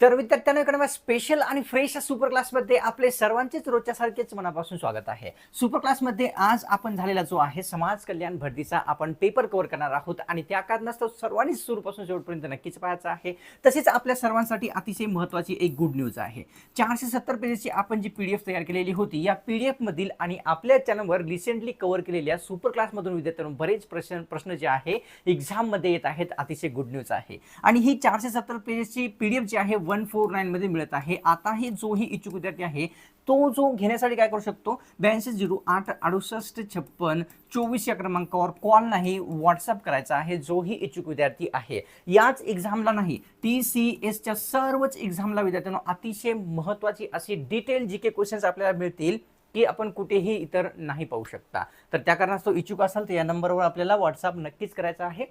तर विद्यार्थ्यांना इकडे स्पेशल आणि फ्रेश सुपर क्लासमध्ये आपले सर्वांचेच रोजच्यासारखेच मनापासून स्वागत आहे. सुपर क्लासमध्ये आज आपण झालेला जो आहे समाज कल्याण भरतीचा आपण पेपर कव्हर करणार आहोत. आणि त्या कारणास्तव सर्वांनी सुरूपासून शेवटपर्यंत नक्कीच पाहायचं आहे. तसेच आपल्या सर्वांसाठी अतिशय महत्त्वाची एक गुड न्यूज आहे. चारशे सत्तर पेजेसची आपण जी पी डी एफ तयार केलेली होती या पी डी एफमधील आणि आपल्या चॅनलवर रिसेंटली कव्हर केलेल्या सुपर क्लासमधून विद्यार्थ्यांना बरेच प्रश्न प्रश्न जे आहे एक्झाममध्ये येत आहेत अतिशय गुड न्यूज आहे. आणि ही चारशे सत्तर पेजेसची पी डी एफ जी आहे वन फोर नाईनमध्ये मिळत आहे. आताही जोही इच्छुक विद्यार्थी आहे तो जो घेण्यासाठी काय करू शकतो? ब्याऐंशी झिरो आठ अडुसष्ट छप्पन चोवीस या क्रमांकावर कॉल नाही व्हॉट्सअप करायचा आहे. जोही इच्छुक विद्यार्थी आहे. याच एक्झामला नाही टी सी एसच्या सर्वच एक्झामला विद्यार्थ्यांना अतिशय महत्त्वाची अशी डिटेल जी के क्वेश्चन्स आपल्याला मिळतील की आपण कुठेही इतर नाही पाहू शकता. तर त्या कारणास्तव इच्छुक असाल तर या नंबरवर आपल्याला व्हॉट्सअप नक्कीच करायचा आहे.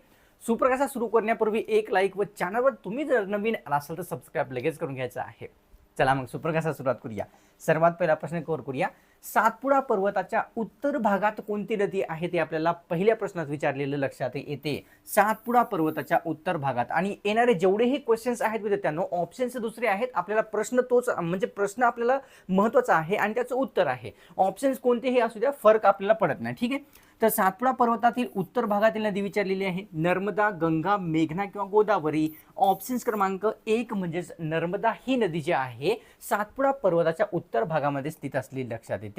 सुप्रकाशा सुरू करण्यापूर्वी एक लाईक व चॅनलवर तुम्ही जर नवीन आला असाल तर सबस्क्राईब लगेच करून घ्यायचं आहे. चला मग सुप्रकाशा सुरुवात करूया. सर्वात पहिला प्रश्न कोर करूया. सातपुडा पर्वताच्या उत्तर भागात कोणती नदी आहे ते आपल्याला पहिल्या प्रश्नात विचारलेलं लक्षात येते. सातपुडा पर्वताच्या उत्तर भागात. आणि येणारे जेवढेही क्वेश्चन्स आहेत विद्यार्थ्यांनो ऑप्शन्स दुसरे आहेत. आपल्याला प्रश्न तोच म्हणजे प्रश्न आपल्याला महत्त्वाचा आहे आणि त्याचं उत्तर आहे. ऑप्शन्स कोणतेही असू द्या फरक आपल्याला पडत नाही. ठीक आहे? तर सातपुडा पर्वतातील उत्तर भागातील नदी विचारलेली आहे. नर्मदा गंगा मेघना किंवा गोदावरी. ऑप्शन्स क्रमांक एक म्हणजेच नर्मदा ही नदी जी आहे सातपुडा पर्वताच्या उत्तर भागामध्ये स्थित असलेली लक्षात येते.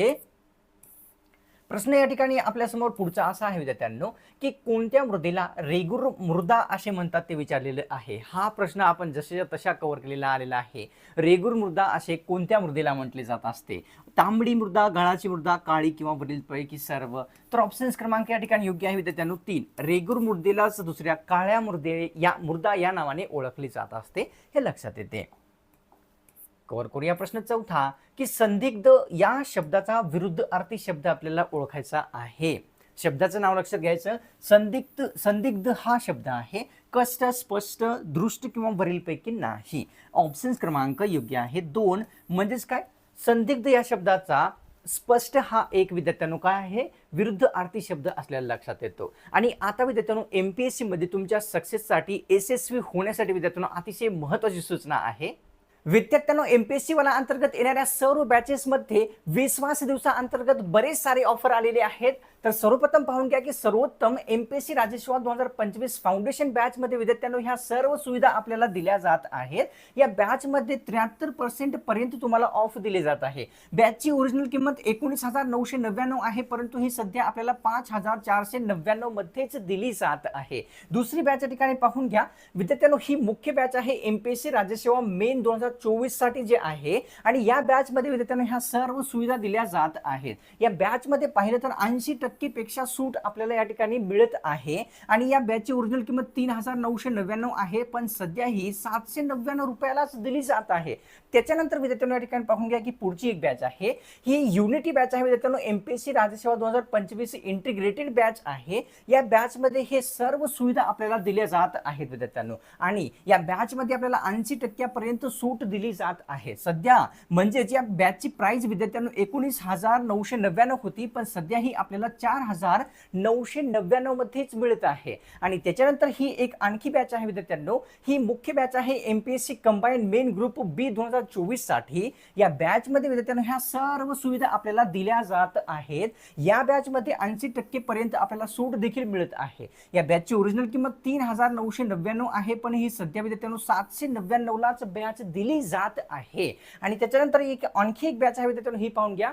प्रश्न या ठिकाणी आपल्यासमोर पुढचा असा आहे विद्यार्थ्यांनो की कोणत्या मृदेला रेगुर मृदा असे म्हणतात ते विचारलेलं आहे. हा प्रश्न आपण जसे तशा कव्हर केलेला आलेला आहे. रेगुर मृदा असे कोणत्या मृदेला म्हटले जात असते? तांबडी मृदा गळाची मृदा काळी किंवा वरील पैकी सर्व. तर ऑप्शन्स क्रमांक या ठिकाणी योग्य आहे विद्यार्थ्यांनो तीन. रेगुर मृदेलाच दुसऱ्या काळ्या मृदे या मृदा या नावाने ओळखली जात असते. हे लक्षात येते. कव्हर करूया. प्रश्न चौथा की संदिग्ध या शब्दाचा विरुद्ध अर्थी शब्द आपल्याला ओळखायचा आहे. शब्दाचं नाव लक्षात घ्यायचं. संदिग्ध संदिग्ध हा शब्द आहे. कष्ट स्पष्ट दृष्ट किंवा वरीलपैकी नाही. ऑप्शन्स क्रमांक योग्य आहे. दोन म्हणजेच काय? संदिग्ध या शब्दाचा स्पष्ट हा एक विद्यार्थ्यानो काय आहे? विरुद्ध आरती शब्द असल्याला लक्षात येतो. आणि आता विद्यार्थ्यानो एम पी एस सीमध्ये तुमच्या सक्सेससाठी यशस्वी होण्यासाठी विद्यार्थ्यांनो अतिशय महत्त्वाची सूचना आहे. विद्यार्थ्यांनो एम पी एस सी वाला अंतर्गत येणाऱ्या सर्व बॅचेसमध्ये विश्वास दिवसाअंतर्गत बरेच सारे ऑफर आलेले आहेत. तर सर्वप्रथम पाहून घ्या की सर्वोत्तम M P S C Rajeshwar दोन हजार पंचवीस फाउंडेशन बॅचमध्ये विद्यार्थ्यांनो ह्या सर्व सुविधा आपल्याला दिल्या जात आहेत. या बॅचमध्ये त्र्याहत्तर पर्सेंट पर्यंत तुम्हाला ऑफ दिले जात आहे. बॅचची ओरिजिनल किंमत एकोणीस हजार नऊशे नव्याण्णव आहे परंतु ही सध्या आपल्याला पाच हजार चारशे नव्याण्णव मध्येच दिली जात आहे. दुसरी बॅच या ठिकाणी पाहून घ्या. विद्यार्थ्यांनो ही मुख्य बॅच आहे एम पी एस सी राज्यसेवा मेन दोन हजार चोवीससाठी जे आहे आणि या बॅचमध्ये विद्यार्थ्यांना ह्या सर्व सुविधा दिल्या जात आहेत. या बॅचमध्ये पाहिलं तर ऐंशी टक्केपेक्षा सूट आपल्याला या ठिकाणी मिळत आहे. आणि या बॅचची ओरिजिनल किंमत तीन हजार नऊशे नव्याण्णव आहे पण सध्या ही सातशे नव्याण्णव रुपयालाच दिली जात आहे. त्याच्यानंतर विद्यार्थ्यांना या ठिकाणी पाहून घ्या की पुढची एक बॅच आहे. ही युनिटी बॅच आहे विद्यार्थ्यांनो. एम पी एस सी राज्यसेवा दोन हजार पंचवीस इंटिग्रेटेड बॅच आहे. या बॅचमध्ये हे सर्व सुविधा आपल्याला दिल्या जात आहेत विद्यार्थ्यांनो. आणि या बॅचमध्ये आपल्याला ऐंशी टक्क्यापर्यंत सूट दिली जात आहे. सध्या म्हणजेच या बॅचची प्राइस विद्यार्थ्यांना एकोणीस हजार नऊशे नव्याण्णव होती पण सध्या ही आपल्याला चार हजार नऊशे नव्याण्णव मध्येच मिळत आहे. आणि त्याच्यानंतर ही एक आणखी बॅच आहे विद्यार्थ्यांनो. ही मुख्य बॅच आहे M P S C combine main group B दोन हजार चोवीससाठी या बॅचमध्ये विद्यार्थ्यांना ह्या सर्व सुविधा आपल्याला दिल्या जात आहेत. या बॅचमध्ये ऐंशी टक्के पर्यंत आपल्याला सूट देखील मिळत आहे. या बॅचची ओरिजिनल किंमत तीन हजार नऊशे नव्याण्णव आहे पण ही सध्या विद्यार्थ्यांनो सातशे नव्याण्णवलाच बॅच दिली जात आहे. आणि त्याच्यानंतर एक आणखी एक बॅच आहे विद्यार्थ्यांनो ही पाहून घ्या.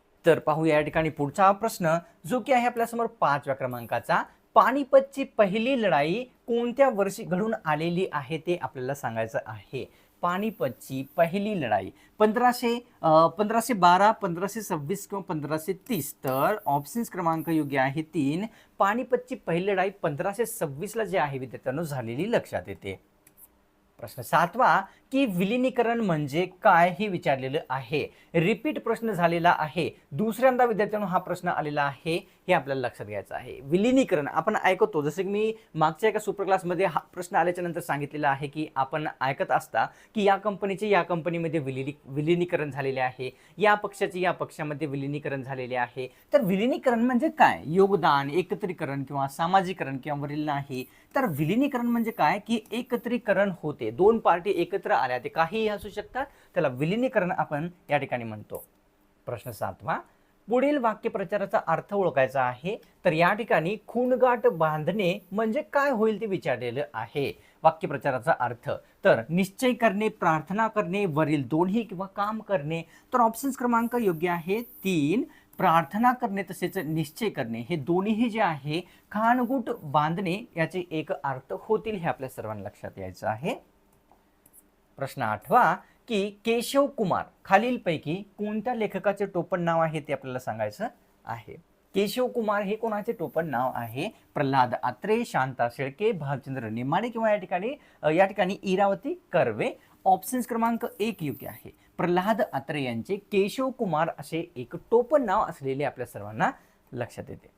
तर पाहूया या ठिकाणी पुढचा प्रश्न जो की आहे आपल्यासमोर पाचव्या क्रमांकाचा. पानिपतची पहिली लढाई कोणत्या वर्षी घडून आलेली आहे ते आपल्याला सांगायचं आहे. पानिपतची पहिली लढाई. पंधराशे पंधराशे बारा पंधराशे सव्वीस किंवा पंधराशे तीस तर ऑप्शन्स क्रमांक योग्य आहे तीन. पानिपतची पहिली लढाई पंधराशे सव्वीसला जे आहे विद्यार्थ्यांनो झालेली लक्षात येते. प्रश्न सातवा की विलिनीकरण म्हणजे काय हे विचारलेलं आहे. रिपीट प्रश्न झालेला आहे. दुसऱ्यांदा विद्यार्थ्यांना हा प्रश्न आलेला आहे हे आपल्याला लक्षात घ्यायचं आहे. विलिनीकरण आपण ऐकतो जसं की मी मागच्या एका सुपर क्लासमध्ये हा प्रश्न आल्याच्यानंतर सांगितलेला आहे की आपण ऐकत असता की या कंपनीचे या कंपनीमध्ये विलिनी विलिनीकरण झालेले आहे. या पक्षाचे या पक्षामध्ये विलिनीकरण झालेले आहे. तर विलिनीकरण म्हणजे काय? योगदान एकत्रीकरण किंवा सामाजिकरण किंवा वरील नाही. तर विलिनीकरण म्हणजे काय? की एकत्रीकरण होते. दोन पार्टी एकत्र आल्या ते काहीही असू शकतात. त्याला विलिनीकरण आपण या ठिकाणी म्हणतो. प्रश्न सातवा पुढील वाक्यप्रचाराचा अर्थ ओळखायचा आहे. तर या ठिकाणी खूणगाठ बांधणे म्हणजे काय होईल ते विचारलेलं आहे. वाक्यप्रचाराचा अर्थ तर निश्चय करणे प्रार्थना करणे वरील दोन्ही किंवा काम करणे. तर ऑप्शन्स क्रमांक योग्य आहे तीन प्रार्थना करणे तसेच निश्चय करणे. हे दोन्हीही जे आहे खानगूट बांधणे याचे एक अर्थ होतील हे आपल्या सर्वांना लक्षात यायचं आहे. प्रश्न आठवा की केशव कुमार खालीलपैकी कोणत्या लेखकाचे टोपण नाव आहे ते आपल्याला सांगायचं आहे. केशव कुमार हे कोणाचे टोपण नाव आहे? प्रल्हाद आत्रे शांता शेळके भालचंद्र निमाणे किंवा या ठिकाणी या ठिकाणी इरावती कर्वे. ऑप्शन्स क्रमांक एक योग्य आहे. प्रल्हाद आत्रे यांचे केशव कुमार असे एक टोपण नाव असलेले आपल्या सर्वांना लक्षात येते.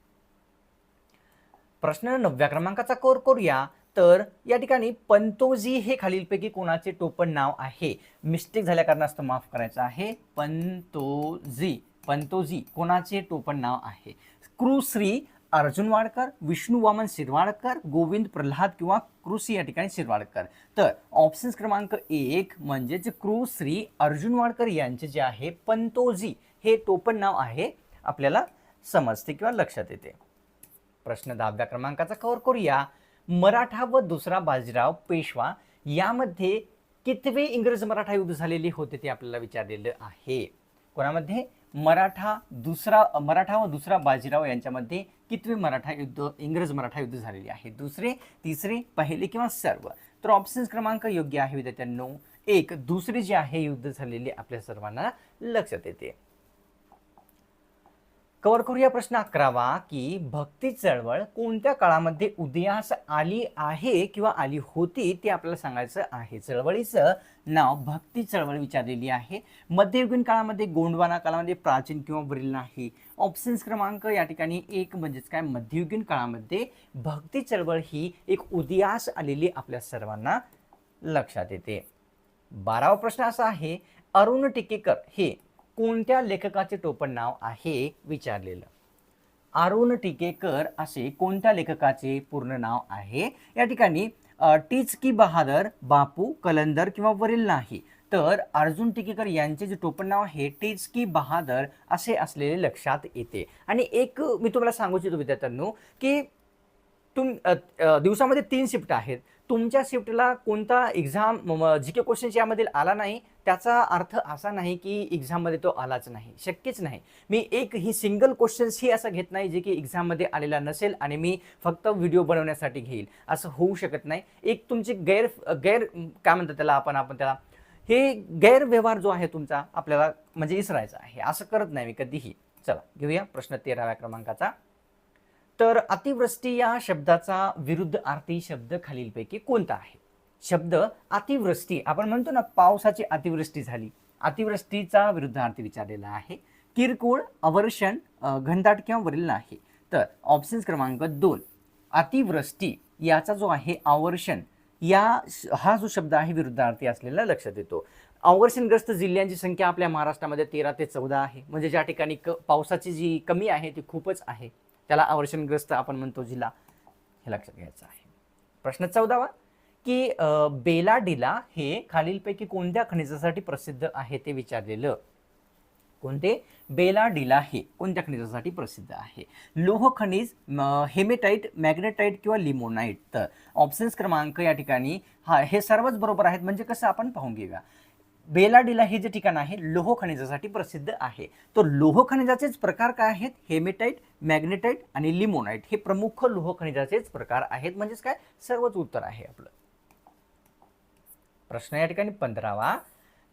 प्रश्न नवव्या क्रमांकाचा कोर करूया. तर या ठिकाणी पंतोजी हे खालीलपैकी कोणाचे टोपण नाव आहे? मिस्टेक झाल्या कारणास्तव माफ करायचं आहे. पंतोजी. पंतोजी कोणाचे टोपण नाव आहे? क्रुश्री अर्जुन वाडकर विष्णू वामन शिरवाडकर गोविंद प्रल्हाद किंवा कृषी या ठिकाणी शिरवाडकर. तर ऑप्शन्स क्रमांक एक म्हणजेच क्रुश्री अर्जुन वाडकर यांचे जे आहे पंतोजी हे टोपण नाव आहे आपल्याला समजते किंवा लक्षात येते. प्रश्न दहाव्या क्रमांकाचा कव्हर करूया. मराठा व दुसरा बाजीराव पेशवा यामध्ये कितवे इंग्रज मराठा युद्ध झालेले होते ते आपल्याला विचारलेलं आहे. कोणामध्ये? मराठा दुसरा मराठा व दुसरा बाजीराव यांच्यामध्ये कितवे मराठा युद्ध इंग्रज मराठा युद्ध झालेले आहे? दुसरे तिसरे पहिले किंवा सर्व? तर ऑप्शन्स क्रमांक योग्य आहे विद्यार्थ्यांनो. एक दुसरे जे आहे युद्ध झालेले आपल्या सर्वांना लक्षात येते. कवर करूया प्रश्न अकरावा की भक्ती चळवळ कोणत्या काळामध्ये उदयास आली आहे किंवा आली होती ते आपल्याला सांगायचं आहे. चळवळीचं नाव भक्ती चळवळ विचारलेली आहे. मध्ययुगीन काळामध्ये गोंडवाना काळामध्ये प्राचीन किंवा वरील नाही. ऑप्शन्स क्रमांक या ठिकाणी एक म्हणजेच काय? मध्ययुगीन काळामध्ये भक्ती चळवळ ही एक उदयास आलेली आपल्या सर्वांना लक्षात येते. बारावा प्रश्न असा आहे अरुण टिकेकर हे कोणत्या लेखकाचे टोपण नाव आहे विचारलेलं? अरुण टिकेकर असे कोणत्या लेखकाचे पूर्ण नाव आहे? या ठिकाणी टीच की बहादर बापू कलंदर किंवा वरील नाही. तर अर्जुन टिकेकर यांचे जे टोपण नाव आहे टीच की बहादर असे असलेले लक्षात येते. आणि एक मी तुम्हाला सांगू इच्छितो विद्यार्थ्यांनो की तुम दिवसामध्ये तीन शिफ्ट आहेत. तुमच्या शिफ्टला कोणता एक्झाम जी के क्वेश्चन्स यामधील आला नाही त्याचा अर्थ असा नाही की एक्झाममध्ये तो आलाच नाही. शक्यच नाही. मी एक ही सिंगल क्वेश्चन्स ही असं घेत नाही जे की एक्झाममध्ये आलेला नसेल आणि मी फक्त व्हिडिओ बनवण्यासाठी घेईल. असं होऊ शकत नाही. एक तुमची गैर गैर काय म्हणतात त्याला आपण आपण त्याला हे गैरव्यवहार जो आहे तुमचा आपल्याला म्हणजे इसरायचा आहे. असं करत नाही मी कधीही. चला घेऊया प्रश्न तेराव्या क्रमांकाचा. तर अतिवृष्टी या शब्दाचा विरुद्ध अर्थी शब्द खालीलपैकी कोणता आहे? शब्द अतिवृष्टी आपण म्हणतो ना पावसाची अतिवृष्टी झाली. अतिवृष्टीचा विरुद्धार्थी विचारलेला आहे. किरकोळ अवर्षण घनदाट किंवा वरील नाही. तर ऑप्शन्स क्रमांक दोन अतिवृष्टी याचा जो आहे आवर्षण या श- हा जो शब्द आहे विरुद्धार्थी असलेला लक्षात येतो अवर्षणग्रस्त जिल्ह्यांची संख्या आपल्या महाराष्ट्रामध्ये तेरा ते चौदा आहे. म्हणजे ज्या ठिकाणी क पावसाची जी कमी आहे ती खूपच आहे. त्याला अवर्षणग्रस्त आपण म्हणतो जिल्हा हे लक्षात घ्यायचं आहे. प्रश्न चौदावा की बेलाडिला हे खालीलपैकी कोणत्या खनिजासाठी प्रसिद्ध आहे ते विचारलेलं? कोणते? बेलाडिला हे कोणत्या खनिजासाठी प्रसिद्ध आहे? लोह खनिज हेमेटाईट मॅग्नेटाईट किंवा लिमोनाईट तर ऑप्शन्स क्रमांक या ठिकाणी हा हे सर्वच बरोबर आहेत. म्हणजे कसं आपण पाहून घेऊया. बेलाडिला हे जे ठिकाण आहे लोह खनिजासाठी प्रसिद्ध आहे. तर लोह खनिजाचेच प्रकार काय आहेत? हेमेटाईट मॅग्नेटाईट आणि लिमोनाईट हे प्रमुख लोह खनिजाचेच प्रकार आहेत. म्हणजेच काय? सर्वच उत्तर आहे आपलं. प्रश्न या ठिकाणी पंधरावा.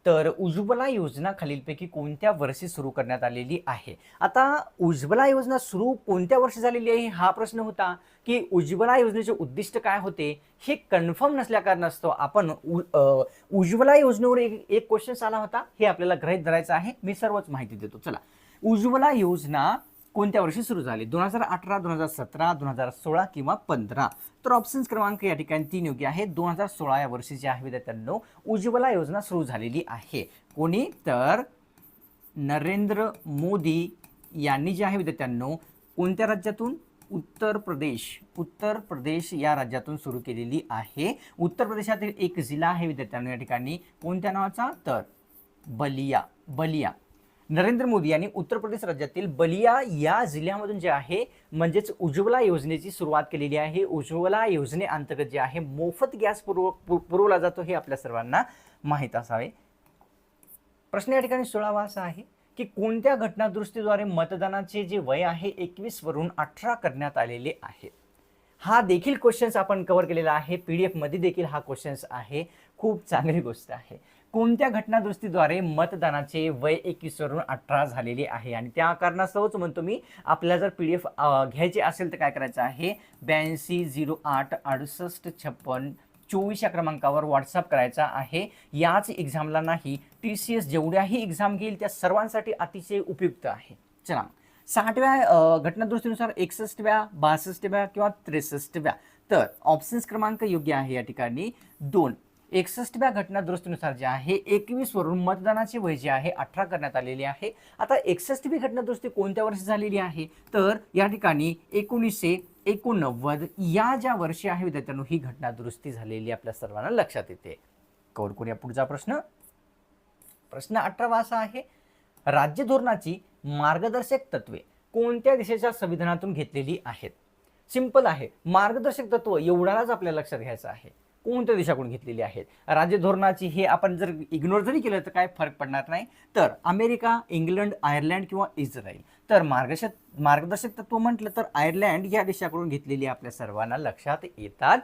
तर उज्ज्वला योजना खालीलपैकी कोणत्या वर्षी सुरू करण्यात आलेली आहे? आता उज्ज्वला योजना सुरू कोणत्या वर्षी झालेली आहे? हा प्रश्न होता की उज्ज्वला योजनेचे उद्दिष्ट काय होते? हे कन्फर्म नसल्या कारणास्तव आपण उ- उज्ज्वला योजनेवर एक एक क्वेश्चन आला होता. हे आपल्याला ग्रहित धरायचं आहे. मी सर्वच माहिती देतो. चला. उज्ज्वला योजना कोणत्या वर्षी सुरू झाली? दोन हजार अठरा दोन हजार सतरा दोन हजार सोळा किंवा पंधरा? तर ऑप्शन्स क्रमांक या ठिकाणी तीन योग्य आहे. दोन हजार सोळा या वर्षी जे आहे विद्यार्थ्यांनो उज्ज्वला योजना सुरू झालेली आहे. कोणी? तर नरेंद्र मोदी यांनी जे आहे विद्यार्थ्यांनो कोणत्या राज्यातून? उत्तर प्रदेश. उत्तर प्रदेश या राज्यातून सुरू केलेली आहे. उत्तर प्रदेशातील एक जिल्हा आहे विद्यार्थ्यांनो या ठिकाणी. कोणत्या नावाचा? तर बलिया. बलिया. नरेंद्र मोदी यांनी उत्तर प्रदेश राज्यातील बलिया या जिल्ह्यामधून जे आहे म्हणजेच उज्ज्वला योजनेची सुरुवात केलेली आहे. उज्ज्वला योजनेअंतर्गत जे आहे मोफत गॅस पुरव पुरवला जातो हे आपल्या सर्वांना माहीत असावे. प्रश्न या ठिकाणी सोळावा असा आहे की कोणत्या घटनादुरुस्तीद्वारे मतदानाचे जे वय आहे एकवीस वरून अठरा करण्यात आलेले आहे? हा देखील क्वेश्चन्स आपण कव्हर केलेला आहे. पी डी एफमध्ये देखील हा क्वेश्चन्स आहे. खूप चांगली गोष्ट आहे. कोणत्या घटनादुरुस्तीद्वारे मतदानाचे वय एकवीस वरून अठरा झालेले आहे? आणि त्या कारणास्तवच म्हणतो मी आपल्याला जर पी डी एफ घ्यायचे असेल तर काय करायचं आहे? ब्याऐंशी झिरो आठ अडुसष्ट छप्पन चोवीस या क्रमांकावर व्हॉट्सअप करायचा आहे. याच एक्झामला नाही टी सी एस जेवढ्याही एक्झाम घेईल त्या सर्वांसाठी अतिशय उपयुक्त आहे. चला साठव्या घटनादुरुस्तीनुसार एकसष्टव्या बासष्टव्या किंवा त्रेसष्टव्या. तर ऑप्शन्स क्रमांक योग्य आहे या ठिकाणी. दोन एकसष्टव्या घटनादुरुस्तीनुसार जे आहे एकवीस वरून मतदानाचे वय जे आहे अठरा करण्यात आलेले आहे. आता एकसष्टवी घटनादुरुस्ती कोणत्या वर्षी झालेली आहे? तर या ठिकाणी एकोणीसशे एकोणनव्वद या ज्या वर्षी आहे विद्यार्थ्यांनो ही घटनादुरुस्ती झालेली आपल्या सर्वांना लक्षात येते. कौडकून या पुढचा प्रश्न? प्रश्न अठरावा असा आहे राज्य धोरणाची मार्गदर्शक तत्वे कोणत्या देशाच्या संविधानातून घेतलेली आहेत? सिंपल आहे मार्गदर्शक तत्व एवढ्यालाच आपल्या लक्षात घ्यायचं आहे. कोणत्या देशाकडून घेतलेली आहेत? राज्य धोरणाची हे आपण जर इग्नोर जरी केलं तर काय फरक पडणार नाही? तर अमेरिका इंग्लंड आयर्लंड किंवा इस्रायल. तर मार्गदर्शक मार्गदर्शक तत्व म्हटलं तर आयर्लंड या देशाकडून घेतलेली आपल्या सर्वांना लक्षात येतात.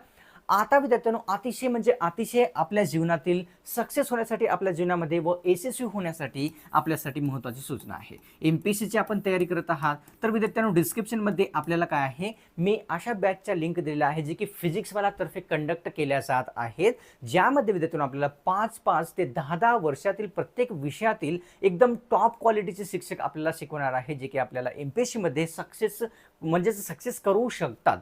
आता विद्यार्थ्यांनो अतिशय म्हणजे अतिशय आपल्या जीवनातील सक्सेस होण्यासाठी आपल्या जीवनामध्ये व यशस्वी होण्यासाठी आपल्यासाठी महत्त्वाची सूचना आहे. एम पी सीची आपण तयारी करत आहात. तर विद्यार्थ्यांनो डिस्क्रिप्शनमध्ये आपल्याला काय आहे? मी अशा बॅचच्या लिंक दिलेल्या आहे जे की फिजिक्सवालातर्फे कंडक्ट केल्या जात आहेत. ज्यामध्ये विद्यार्थ्यांनो आपल्याला पाच पाच ते दहा दहा वर्षातील प्रत्येक विषयातील एकदम टॉप क्वालिटीचे शिक्षक आपल्याला शिकवणार आहे जे की आपल्याला एम पी एस सीमध्ये सक्सेस म्हणजेच सक्सेस करू शकतात.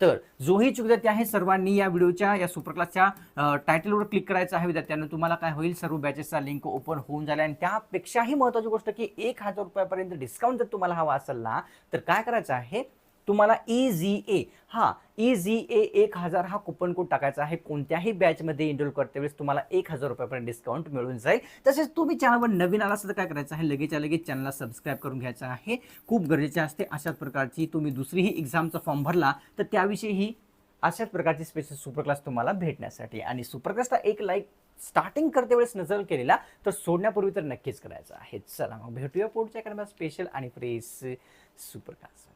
तर जोही विद्यार्थी आहे सर्वांनी या व्हिडिओच्या या सुपर क्लासच्या टायटलवर क्लिक करायचं आहे विद्यार्थ्यांना. तुम्हाला काय होईल सर्व बॅचेसचा लिंक ओपन होऊन झाला आणि त्यापेक्षाही महत्त्वाची गोष्ट की एक हजार रुपयापर्यंत डिस्काउंट जर तुम्हाला हवा असेल ना तर काय करायचं आहे तुम्हाला ई झी ए हा ई झी ए एक हजार हा कुपन कोड टाकायचा आहे. कोणत्याही बॅचमध्ये एनरोल करते वेळेस तुम्हाला एक हजार रुपयापर्यंत डिस्काउंट मिळून जाईल. तसेच तुम्ही चॅनलवर नवीन आला तर काय करायचं आहे? लगेचच्या लगेच चॅनलला सबस्क्राईब करून घ्यायचं आहे. खूप गरजेचे असते अशाच प्रकारची तुम्ही दुसरीही एक्झामचा फॉर्म भरला तर त्याविषयीही अशाच प्रकारची स्पेशल सुपर क्लास तुम्हाला भेटण्यासाठी. आणि सुपर क्लासला एक लाईक स्टार्टिंग करते वेळेस नजर केलेला तर सोडण्यापूर्वी तर नक्कीच करायचं आहे. चला मग भेटूया पुढच्या एखाद्या स्पेशल आणि फ्रेश सुपरक्लास